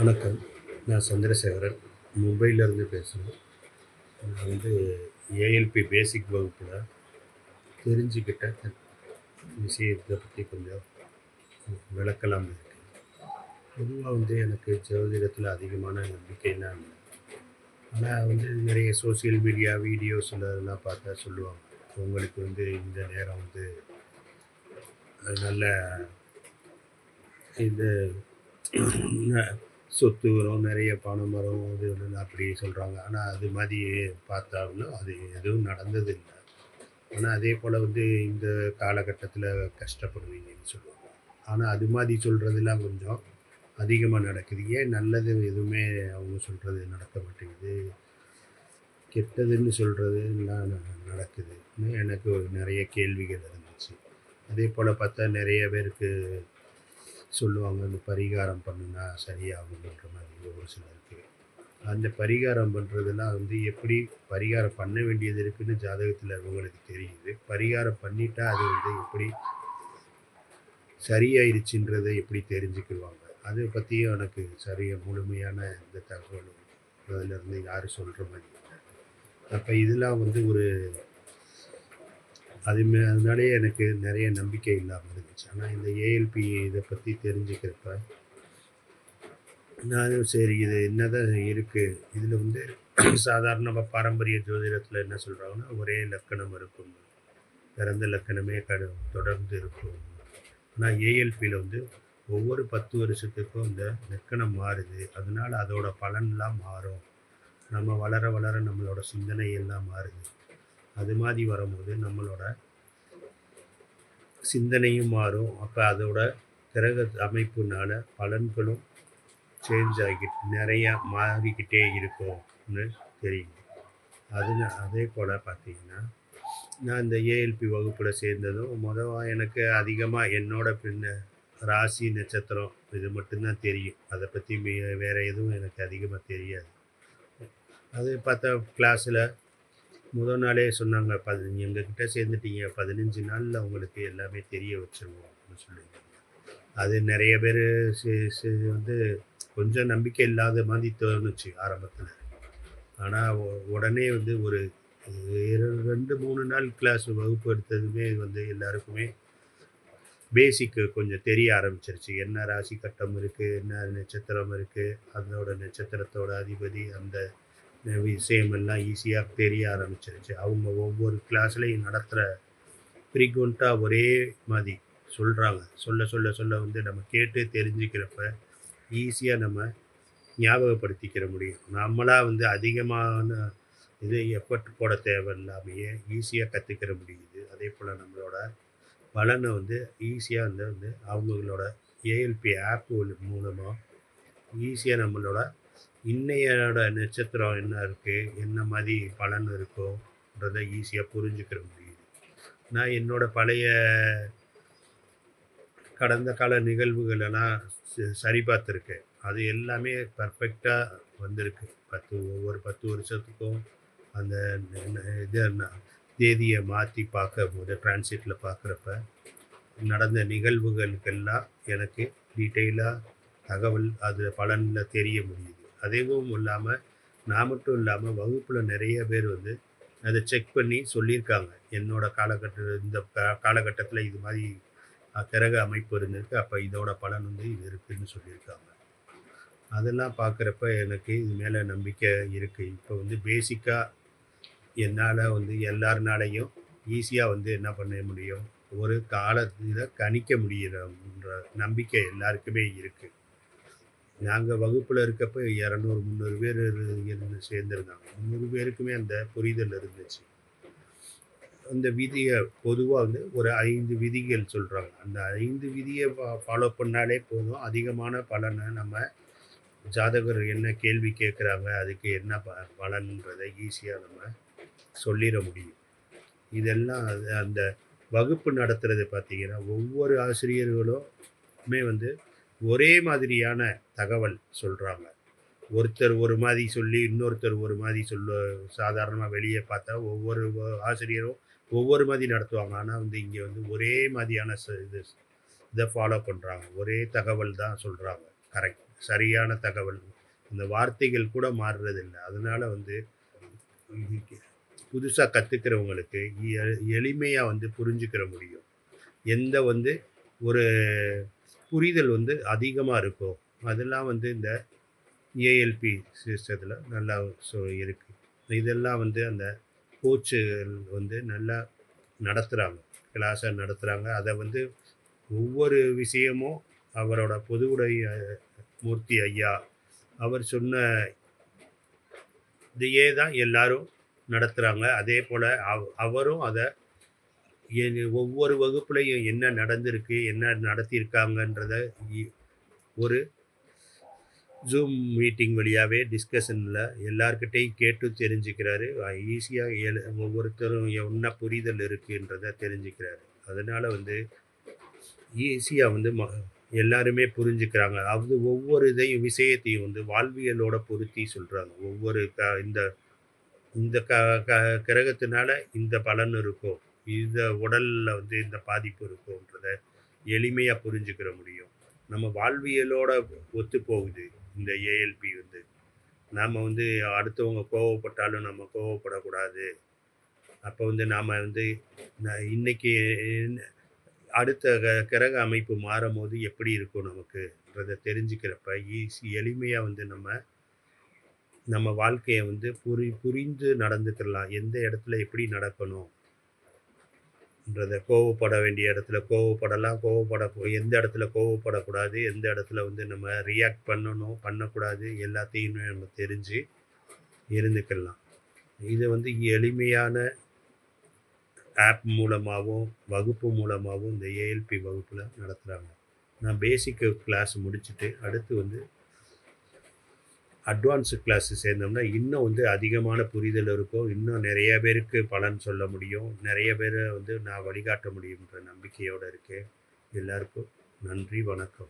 வணக்கம். நான் சந்திரசேகரன். மும்பையிலேருந்து பேசுகிறேன் நான் வந்து ஏஎல்பி பேசிக் வகுப்பில் தெரிஞ்சுக்கிட்ட விஷயத்தை பற்றி கொஞ்சம் விளக்கலாம். இருக்கு பொதுவாக வந்து எனக்கு ஜோதிடத்தில் அதிகமான நம்பிக்கைலாம் ஆனால் வந்து நிறைய சோஷியல் மீடியா வீடியோஸில் இதெல்லாம் பார்த்தா சொல்லுவாங்க. உங்களுக்கு வந்து இந்த நேரம் வந்து நல்ல இது சொத்து வரும் நிறைய பணம் வரும் அது அப்படி சொல்கிறாங்க ஆனால் அது மாதிரி பார்த்தாலும் அது எதுவும் நடந்தது இல்லை ஆனால் அதே போல் வந்து இந்த காலகட்டத்தில் கஷ்டப்படுவீங்கன்னு சொல்லுவாங்க. ஆனால் அது மாதிரி சொல்கிறதெல்லாம் கொஞ்சம் அதிகமாக நடக்குது. ஏன் நல்லது எதுவுமே அவங்க சொல்கிறது நடக்க மாட்டேங்குது? கெட்டதுன்னு சொல்கிறது எல்லாம் ந- நடக்குதுன்னு எனக்கு நிறைய கேள்விகள் இருந்துச்சு. அதே போல் பார்த்தா நிறைய பேருக்கு சொல்லுவாங்க இந்த பரிகாரம் பண்ணுனா சரியாகுன்ற மாதிரி ஒரு சிலருக்கு. அந்த பரிகாரம் பண்ணுறதுலாம் வந்து எப்படி பரிகாரம் பண்ண வேண்டியது இருக்குன்னு ஜாதகத்தில் இவங்களுக்கு தெரியுது. பரிகாரம் பண்ணிட்டா அது வந்து எப்படி சரியாயிருச்சுன்றதை எப்படி தெரிஞ்சுக்குவாங்க அதை பற்றியும் எனக்கு சரியாக முழுமையான இந்த தகவல் அதிலிருந்து யாரும் சொல்கிற மாதிரி அப்போ இதெல்லாம் வந்து ஒரு அது மே- அதனாலேயே எனக்கு நிறைய நம்பிக்கை இல்லாமல் இருந்துச்சு. ஆனால் இந்த ஏஎல்பி இதை பற்றி தெரிஞ்சுக்கிறப்ப நானும் சரி இது என்ன தான் இருக்குது இதில் வந்து சாதாரண பாரம்பரிய ஜோதிடத்தில் என்ன சொல்கிறாங்கன்னா ஒரே லக்கணம் இருக்கும். பிறந்த லக்கணமே கடு தொடர்ந்து இருக்கும். ஆனால் ஏஎல்பியில் வந்து ஒவ்வொரு பத்து வருஷத்துக்கும் இந்த லக்கணம் மாறுது. அதனால அதோட பலன்லாம் மாறும். நம்ம வளர வளர நம்மளோட சிந்தனை எல்லாம் மாறுது. அது மாதிரி வரும்போது நம்மளோட சிந்தனையும் மாறும். அப்போ அதோட கிரக அமைப்புனால பலன்களும் சேஞ்ச் ஆகிட்டு நிறையா மாறிக்கிட்டே இருக்கும்னு தெரியும். அது அதே போல் பார்த்தீங்கன்னா நான் இந்த ஏஎல்பி வகுப்பில் சேர்ந்ததும் மொதல் எனக்கு அதிகமாக என்னோட பின்ன ராசி நட்சத்திரம் இது மட்டும்தான் தெரியும். அதை பற்றி வேறு எதுவும் எனக்கு அதிகமாக தெரியாது. அது பார்த்தா கிளாஸில் முதல் நாளே சொன்னாங்க பதினஞ்சு எங்ககிட்ட சேர்ந்துட்டீங்க. பதினஞ்சு நாளில் உங்களுக்கு எல்லாமே தெரிய வச்சிருவோம். அப்படின்னு சொல்லியிருந்தாங்க அது நிறைய பேர் வந்து கொஞ்சம் நம்பிக்கை இல்லாத மாதிரி தோணுச்சு ஆரம்பத்தில். ஆனால் உடனே வந்து ஒரு இரு- ரெண்டு மூணு நாள் கிளாஸ் வகுப்பு எடுத்ததுமே வந்து எல்லாருக்குமே பேசிக்கு கொஞ்சம் தெரிய ஆரம்பிச்சிருச்சு. என்ன ராசி கட்டம் இருக்குது என்ன நட்சத்திரம் இருக்குது அதோட நட்சத்திரத்தோட அதிபதி அந்த விஷயமெல்லாம் ஈஸியாக தெரிய ஆரம்பிச்சிருச்சு. அவங்க ஒவ்வொரு கிளாஸ்லையும் நடத்துகிற ஃப்ரீக்வெண்ட்டாக ஒரே மாதிரி சொல்கிறாங்க சொல்ல சொல்ல சொல்ல வந்து நம்ம கேட்டு தெரிஞ்சுக்கிறப்ப ஈஸியாக நம்ம ஞாபகப்படுத்திக்கிற முடியும். நம்மளாக வந்து அதிகமான இது எஃபர்ட் போட தேவையில்லாமையே ஈஸியாக கற்றுக்கிற முடியுது. அதே போல் நம்மளோட பலனை வந்து ஈஸியாக வந்து வந்து அவங்களோட ஏஎல்பி ஆப் மூலமாக ஈஸியாக நம்மளோட இன்னையோட நட்சத்திரம் என்ன இருக்குது என்ன மாதிரி பலன் இருக்கோன்றதை ஈஸியாக புரிஞ்சுக்கிற முடியுது. நான் என்னோடய பழைய கடந்த கால நிகழ்வுகளெல்லாம் ச- சரி பார்த்துருக்கேன். அது எல்லாமே பர்ஃபெக்டாக வந்திருக்கு. பத்து ஒவ்வொரு பத்து வருஷத்துக்கும் அந்த இது தேதியை மாற்றி பார்க்கும்போது டிரான்சிட்டில் பார்க்குறப்ப நடந்த நிகழ்வுகளுக்கெல்லாம் எனக்கு டீட்டெயிலாக தகவல் அது பலனில் தெரிய முடியுது. அதுவும் இல்லாமல் நான் மட்டும் இல்லாமல் வகுப்பில் நிறைய பேர் வந்து அதை செக் பண்ணி சொல்லியிருக்காங்க. என்னோடய காலகட்ட இந்த காலகட்டத்தில் இது மாதிரி கிரக அமைப்பு இருந்திருக்கு. அப்போ இதோட பலன் வந்து இது இருக்குதுன்னு சொல்லியிருக்காங்க. அதெல்லாம் பார்க்குறப்ப எனக்கு இது மேலே நம்பிக்கை இருக்குது இப்போ வந்து பேசிக்காக என்னால் வந்து எல்லாருனாலையும் ஈஸியாக வந்து என்ன பண்ண முடியும்? ஒரு காலத்தில் கணிக்க முடியுற நம்பிக்கை எல்லாருக்குமே இருக்குது நாங்கள் வகுப்பில் இருக்கப்போ இரநூறு முந்நூறு பேர் இருந்து சேர்ந்துருந்தாங்க. முந்நூறு பேருக்குமே அந்த புரிதல் இருந்துச்சு. அந்த விதியை பொதுவாக வந்து ஒரு ஐந்து விதிகள் சொல்கிறாங்க அந்த ஐந்து விதியை ஃபாலோ பண்ணாலே போதும். அதிகமான பலனை நம்ம ஜாதகர் என்ன கேள்வி கேட்குறாங்க அதுக்கு என்ன ப பலன்றதை ஈஸியாக நம்ம சொல்லிட முடியும். இதெல்லாம் அந்த வகுப்பு நடத்துகிறது பார்த்தீங்கன்னா ஒவ்வொரு ஆசிரியர்களுமே வந்து ஒரே மாதிரியான தகவல் சொல்கிறாங்க ஒருத்தர் ஒரு மாதிரி சொல்லி இன்னொருத்தர் ஒரு மாதிரி சொல்ல சாதாரணமாக வெளியே பார்த்தா ஒவ்வொரு ஆசிரியரும் ஒவ்வொரு மாதிரி நடத்துவாங்க. ஆனால் வந்து இங்கே வந்து ஒரே மாதிரியான இது இதை ஃபாலோ பண்ணுறாங்க ஒரே தகவல் தான் சொல்கிறாங்க கரெக்ட் சரியான தகவல். இந்த வார்த்தைகள் கூட மாறுறதில்ல. அதனால் வந்து புதுசாக கற்றுக்கிறவங்களுக்கு எளிமையாக வந்து புரிஞ்சுக்கிற முடியும். எந்த வந்து ஒரு புரிதல் வந்து அதிகமாக இருக்கும் அதெல்லாம் வந்து இந்த ஏஎல்பி சிஸ்டத்தில் நல்லா ஸோ இருக்குது இதெல்லாம் வந்து அந்த கோச்சுகள் வந்து நல்லா நடத்துகிறாங்க கிளாஸை நடத்துகிறாங்க அதை வந்து ஒவ்வொரு விஷயமும் அவரோட பொதுவுடைய மூர்த்தி ஐயா அவர் சொன்ன இதையே தான் எல்லாரும் நடத்துகிறாங்க அதே போல் அவ் அவரும் அதை என் ஒவ்வொரு வகுப்புலையும் என்ன நடந்திருக்கு என்ன நடத்தியிருக்காங்கன்றத ஒரு ஜூம் மீட்டிங் வழியாகவே டிஸ்கஷனில் எல்லார்கிட்டையும் கேட்டு தெரிஞ்சுக்கிறாரு. ஈஸியாக எல் ஒவ்வொருத்தரும் என்ன புரிதல் இருக்குன்றத தெரிஞ்சுக்கிறாரு. அதனால் வந்து ஈஸியாக வந்து ம எல்லாருமே புரிஞ்சுக்கிறாங்க. அது ஒவ்வொரு இதையும் விஷயத்தையும் வந்து வாழ்வியலோட பொருத்தி சொல்கிறாங்க ஒவ்வொரு க இந்த இந்த க க கிரகத்தினால இந்த பலன் இருக்கும். இந்த உடலில் வந்து இந்த பாதிப்பு இருக்கும்ன்றத எளிமையாக புரிஞ்சுக்கிற முடியும். நம்ம வாழ்வியலோட ஒத்து போகுது இந்த ஏஎல்பி வந்து. நாம் வந்து அடுத்தவங்க கோவப்பட்டாலும் நம்ம கோவப்படக்கூடாது. அப்போ வந்து நாம் வந்து ந- இன்னைக்கு அடுத்த க- கிரக அமைப்பு மாறும் போது எப்படி இருக்கும் நமக்குன்றதை தெரிஞ்சுக்கிறப்ப ஈஸி எளிமையாக வந்து நம்ம நம்ம வாழ்க்கையை வந்து புரி புரிந்து நடந்துக்கலாம் எந்த இடத்துல எப்படி நடக்கணும்? அப்படின்றத கோவப்பட வேண்டிய இடத்துல கோவப்படலாம். கோவப்பட எந்த இடத்துல கோவப்படக்கூடாது எந்த இடத்துல வந்து நம்ம ரியாக்ட் பண்ணணும் பண்ணக்கூடாது எல்லாத்தையுமே நம்ம தெரிஞ்சு இருந்துக்கலாம். இது வந்து எளிமையான ஆப் மூலமாகவும் வகுப்பு மூலமாகவும் இந்த ஏஎல்பி வகுப்பில் நடத்துகிறாங்க நான் பேசிக் கிளாஸ் முடிச்சுட்டு அடுத்து வந்து அட்வான்ஸு கிளாஸு சேர்ந்தோம்னா இன்னும் வந்து அதிகமான புரிதல் இருக்கும். இன்னும் நிறைய பேருக்கு பலன் சொல்ல முடியும். நிறைய பேரை வந்து நான் வழிகாட்ட முடியுன்ற நம்பிக்கையோடு இருக்கேன். எல்லாருக்கும் நன்றி வணக்கம்.